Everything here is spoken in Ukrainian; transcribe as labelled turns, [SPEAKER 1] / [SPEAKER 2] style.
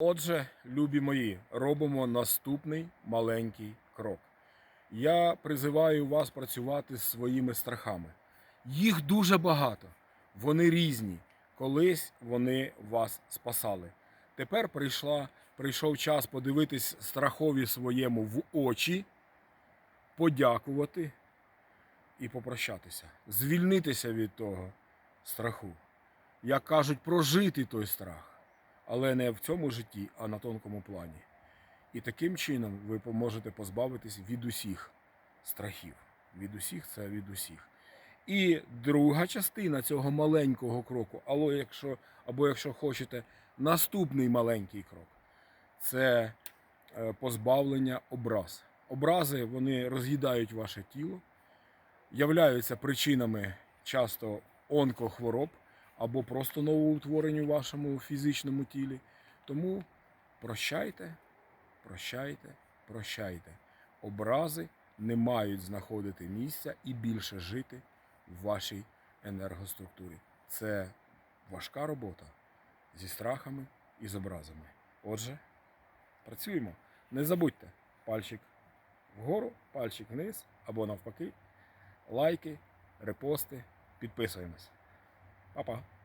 [SPEAKER 1] Отже, любі мої, робимо наступний маленький крок. Я призиваю вас працювати з своїми страхами. Їх дуже багато. Вони різні. Колись вони вас спасали. Тепер прийшла, прийшов час подивитись страхові своєму в очі, подякувати і попрощатися. Звільнитися від того страху. Як кажуть, прожити той страх але не в цьому житті, а на тонкому плані. І таким чином ви поможете позбавитись від усіх страхів. Від усіх це від усіх. І друга частина цього маленького кроку, або якщо, або якщо хочете, наступний маленький крок це е, позбавлення образ. Образи вони роз'їдають ваше тіло, являються причинами часто онкохвороб або просто новоутворень у вашому фізичному тілі. Тому прощайте, прощайте, прощайте. Образи не мають знаходити місця і більше жити в вашій енергоструктурі. Це важка робота зі страхами і з образами. Отже, працюємо. Не забудьте пальчик вгору, пальчик вниз або навпаки. Лайки, репости, підписуємось. apa?